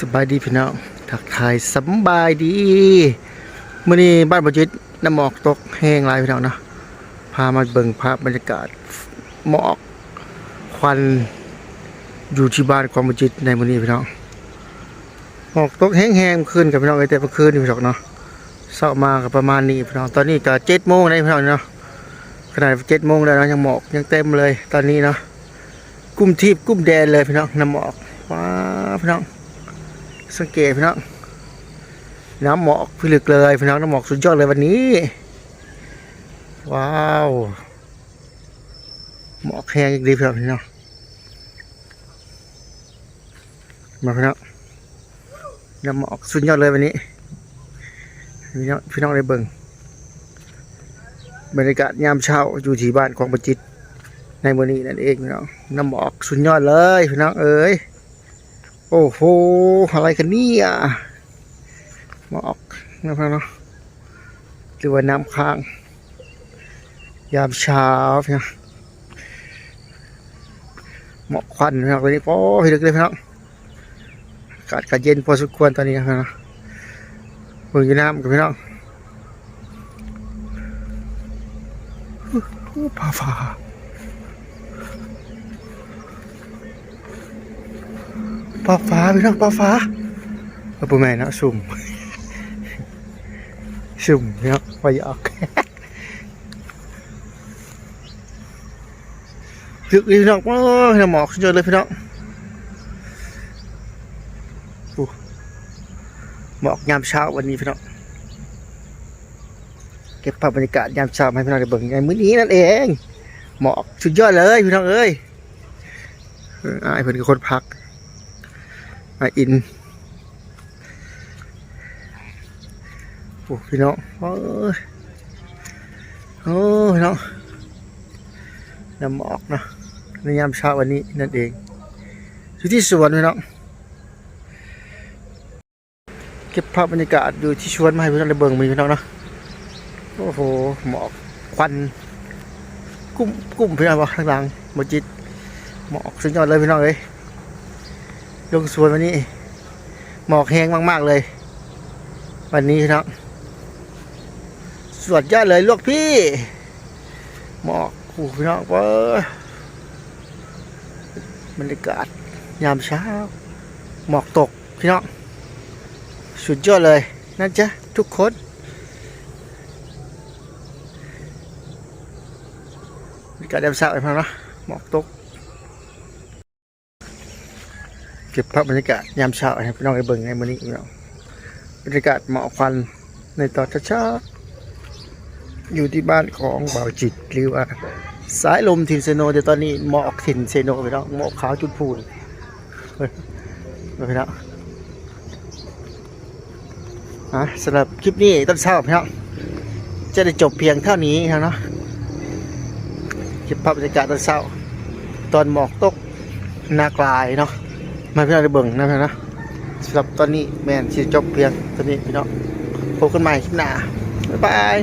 สบายดีพี่น้องทักทายสบายดีมื่อนี้บ้านบจิตน้ำหมอกตกแห้งหลายพี่น้องเนาะพามาเบิ่งภาพบรรยากาศหมอกควันอยู่ที่บ้านความบจิตในมื่อนี้พี่น้องหมอกตกแห้งๆขึ้นกับพี่น้องเอ้แต่เมื่อคืนนี่พี่น้องเนาะเช้ามากับประมาณนี้พี่น้องตอนนี้ก็เจ็ดโมงได้พี่น้องเนาะขนาดเจ็ดโมงแล้วนะยังหมอกยังเต็มเลยตอนนี้เนาะกุ้มทีบกุ้มแดนเลยพี่น้องน้ำหมอกว้าพี่น้อง สังเกตพี่น้องน้ำหมอกพิลึกเลยพี่น้องน้ำหมอกสุดยอดเลยวันนี้ ว้าวหมอกแห้งอีกดีพี่น้องพี่น้องมาพี่น้องน้ำหมอกสุดยอดเลยวันนี้พี่น้องพี่น้องได้เบิ่งบรรยากาศยามเช้าอยู่ที่บ้านของประจิตในมือนี้นั่นเองพี่น้องน้ำหมอกสุดยอดเลยพี่น้องเอ๋ย โอ้โห อะไรกันเนี่ยหมอกนะครับเนาะหรือว่าน้ำค้าง ยามเช้าพี่น้องหมอกควันพี่น้องตอนนี้โอ้ยลึกเลยพี่น้องอากาศก็เย็นพอสมควรตอนนี้นะครับเนาะเบิ่งอยู่น้ำกับพี่น้องโอ้ฟ้าฟ้า ปลาฟ้าพี่น้องปลาฟ้าเอาปูแม่นะสุ่มสุ่มพี่น้องไปออกลึกเลยพี่น้องโอ้ยหมอกสุดยอดเลยพี่น้องหมอกยามเช้าวันนี้พี่น้องเก็บภาพบรรยากาศยามเช้าให้พี่น้องได้เบิ่งในมื้อนี้นั่นเองหมอกสุดยอดเลยพี่น้องเอ้ยเอออายเพิ่นคือคนพัก มาอินโอ้พี่น้องโอ้ยโอ้พี่น้องน้ำหมอกเนาะในยามเช้าวันนี้นั่นเองอยู่ที่สวนพี่น้องเก็บภาพบรรยากาศอยู่ที่สวนมาให้พี่น้องได้เบิ่งมีพี่น้องนะโอ้โหหมอกควันกุ้มกุ้มพี่น้องว่าข้างหลังมจิตหมอกสุดยอดเลยพี่น้องเอ้ย ลงสวนวันนี้ หมอกแห้งมากๆเลย วันนี้ครับสวดยอดเลยลูกพี่ หมอกโอ้พี่น้องเว้ยบรรยากาศยามเช้า หมอกตกพี่น้องสุดยอดเลยนะจ๊ะทุกคนบรรยากาศยามเช้าไอ้พังนะหมอกตก เก็บภาพบรรยากาศยามเช้าให้พี่น้องได้เบิ่งในมื้อนี้พี่น้องบรรยากาศหมอกควันในตอนเช้าๆอยู่ที่บ้านของบ่าวจิตหรือว่าสายลมถิ่นเซโนแต่ตอนนี้หมอกถิ่นเซโนพี่น้องหมอกขาวจุดพูนเฮ้ยมาพี่น้องอะสำหรับคลิปนี้ตอนเช้าพี่น้องจะได้จบเพียงเท่านี้ครับเนาะเก็บภาพบรรยากาศตอนเช้า ตอนหมอกตกหนากลายเนาะ มาพี่น้องได้เบิ่งนะพี่นะสำหรับตอนนี้แมนที่จบเพียงตอนนี้พี่น้องพบกันใหม่คลิปหน้าบ๊ายบาย